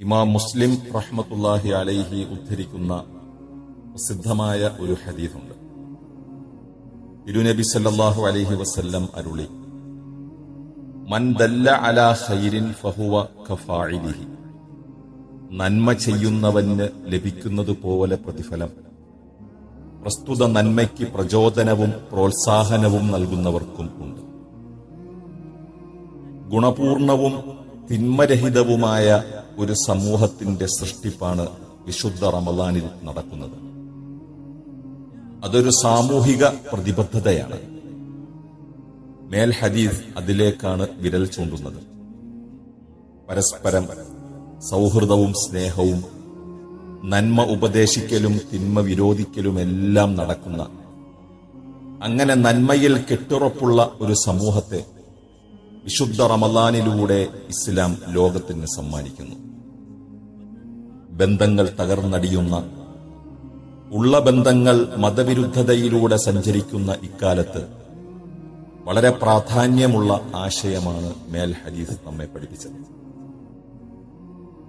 ഇമാം മുസ്ലിം റഹ്മത്തുല്ലാഹി അലൈഹി ഉദ്ധരിക്കുന്ന പ്രസിദ്ധമായ ഒരു ഹദീഫുണ്ട് തിരുനബി സല്ലാഹു അലൈഹി വസല്ലം അരുളി മൻ ദല്ല അലാ ഖൈരിൻ ഫഹുവ കഫാഇലിഹി. നന്മ ചെയ്യുന്നവന് ലഭിക്കുന്നതുപോലെ പ്രതിഫലം. പ്രസ്തുത നന്മയ്ക്ക് പ്രചോദനവും പ്രോത്സാഹനവും നൽകുന്നവർക്കും ഉണ്ട്. ഗുണപൂർണവും തിന്മരഹിതവുമായ ഒരു സമൂഹത്തിന്റെ സൃഷ്ടിപ്പാണ് വിശുദ്ധ റമദാനിൽ നടക്കുന്നത്. അതൊരു സാമൂഹിക പ്രതിബദ്ധതയാണ്. മേൽ ഹദീസ് അതിലേക്കാണ് വിരൽ ചൂണ്ടുന്നത്. പരസ്പരം സൗഹൃദവും സ്നേഹവും നന്മ ഉപദേശിക്കലും തിന്മ വിരോധിക്കലും എല്ലാം നടക്കുന്ന അങ്ങനെ നന്മയിൽ കെട്ടുറപ്പുള്ള ഒരു സമൂഹത്തെ വിശുദ്ധ റമദാനിലൂടെ ഇസ്ലാം ലോകത്തിന് സമ്മാനിക്കുന്നു. ബന്ധങ്ങൾ തകർന്നടിയുന്ന ഉള്ള ബന്ധങ്ങൾ മതവിരുദ്ധതയിലൂടെ സഞ്ചരിക്കുന്ന ഇക്കാലത്ത് വളരെ പ്രാധാന്യമുള്ള ആശയമാണ് മേൽ ഹദീസ് നമ്മെ പഠിപ്പിച്ചത്.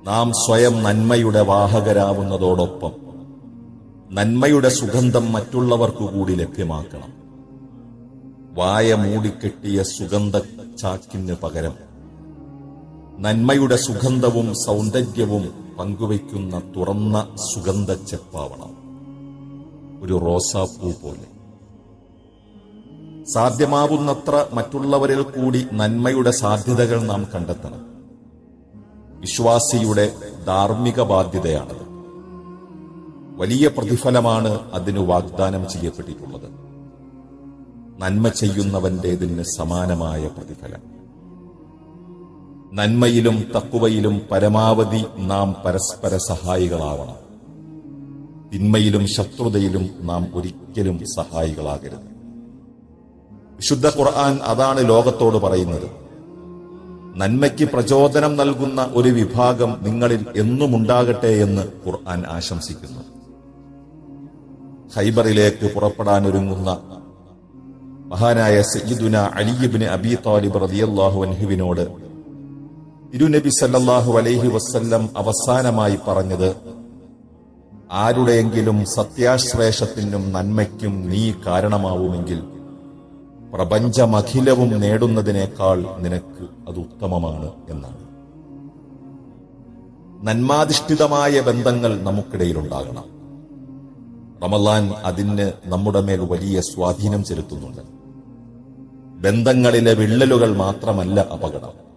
നാം സ്വയം നന്മയുടെ വാഹകരാവുന്നതോടൊപ്പം നന്മയുടെ സുഗന്ധം മറ്റുള്ളവർക്കു കൂടി ലഭ്യമാക്കണം. വായ മൂടിക്കെട്ടിയ സുഗന്ധ ചാക്കിന് പകരം നന്മയുടെ സുഗന്ധവും സൗന്ദര്യവും പങ്കുവയ്ക്കുന്ന തുറന്ന സുഗന്ധ ചെപ്പാവണം ഒരു റോസാപ്പൂ പോലെ. സാധ്യമാവുന്നത്ര മറ്റുള്ളവരിൽ കൂടി നന്മയുടെ സാധ്യതകൾ നാം കണ്ടെത്തണം. വിശ്വാസിയുടെ ധാർമ്മിക ബാധ്യതയാണത്. വലിയ പ്രതിഫലമാണ് അതിന് വാഗ്ദാനം ചെയ്യപ്പെട്ടിട്ടുള്ളത്. നന്മ ചെയ്യുന്നവന്റേതിന് സമാനമായ പ്രതിഫലം. നന്മയിലും തക്കുവയിലും പരമാവധി നാം പരസ്പര സഹായികളാവണം. തിന്മയിലും ശത്രുതയിലും നാം ഒരിക്കലും സഹായികളാകരുത്. വിശുദ്ധ ഖുർആൻ അതാണ് ലോകത്തോട് പറയുന്നത്. നന്മയ്ക്ക് പ്രചോദനം നൽകുന്ന ഒരു വിഭാഗം നിങ്ങളിൽ എന്നുമുണ്ടാകട്ടെ എന്ന് ഖുർആൻ ആശംസിക്കുന്നു. ഹൈബറിലേക്ക് പുറപ്പെടാൻ ഒരുങ്ങുന്ന മഹാനായ സയ്യിദുന അലിയിബിന് അബി താലിബ് റളിയല്ലാഹു അൻഹുവിനോട് തിരുനബി സല്ലാഹു അലൈഹി വസ്ല്ലം അവസാനമായി പറഞ്ഞത് ആരുടെയെങ്കിലും സത്യാശ്ലേഷത്തിനും നന്മയ്ക്കും നീ കാരണമാവുമെങ്കിൽ പ്രപഞ്ചമഖിലവും നേടുന്നതിനേക്കാൾ നിനക്ക് അത് ഉത്തമമാണ് എന്നാണ്. നന്മാധിഷ്ഠിതമായ ബന്ധങ്ങൾ നമുക്കിടയിലുണ്ടാകണം. റമലാൻ അതിന് നമ്മുടെ മേൽ വലിയ സ്വാധീനം ചെലുത്തുന്നുണ്ട്. ബന്ധങ്ങളിലെ വിള്ളലുകൾ മാത്രമല്ല അപകടം.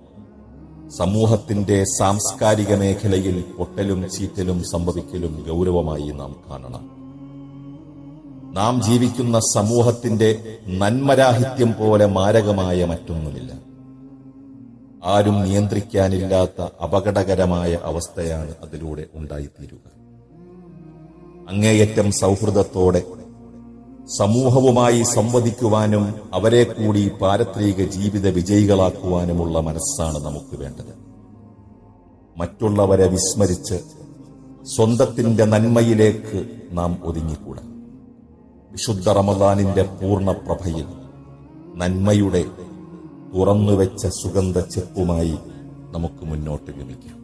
സമൂഹത്തിന്റെ സാംസ്കാരിക മേഖലയിൽ പൊട്ടലും ചീറ്റലും സംഭവിക്കലും ഗൗരവമായി നാം കാണണം. നാം ജീവിക്കുന്ന സമൂഹത്തിന്റെ നന്മരാഹിത്യം പോലെ മാരകമായ മറ്റൊന്നുമില്ല. ആരും നിയന്ത്രിക്കാനില്ലാത്ത അപകടകരമായ അവസ്ഥയാണ് അതിലൂടെ ഉണ്ടായിത്തീരുക. അങ്ങേയറ്റം സൗഹൃദത്തോടെ സമൂഹവുമായി സംവദിക്കുവാനും അവരെ കൂടി പാരത്രിക ജീവിത വിജയികളാക്കുവാനുമുള്ള മനസ്സാണ് നമുക്ക് വേണ്ടത്. മറ്റുള്ളവരെ വിസ്മരിച്ച് സ്വന്തത്തിന്റെ നന്മയിലേക്ക് നാം ഒതുങ്ങിക്കൂടാ. വിശുദ്ധ റമദാനിന്റെ പൂർണ പ്രഭയിൽ നന്മയുടെ തുറന്നുവെച്ച സുഗന്ധ ചെപ്പുമായി നമുക്ക് മുന്നോട്ട് ഗമിക്കാം.